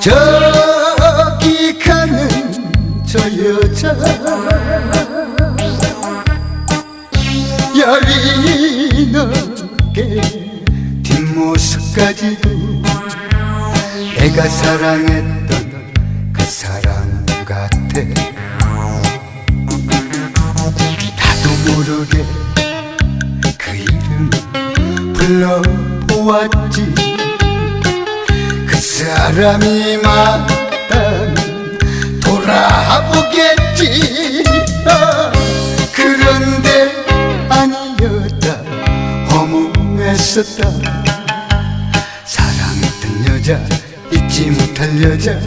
저기 가는 저 여자. 열이 넘게 뒷모습까지도 내가 사랑했던 그 사람 같아. 나도 모르게 그 이름 불러보았지. 그 사람이 맞다면 돌아보겠지. 아, 그런데 아니었다. 허무했었다. 사랑했던 여자 잊지 못할 여자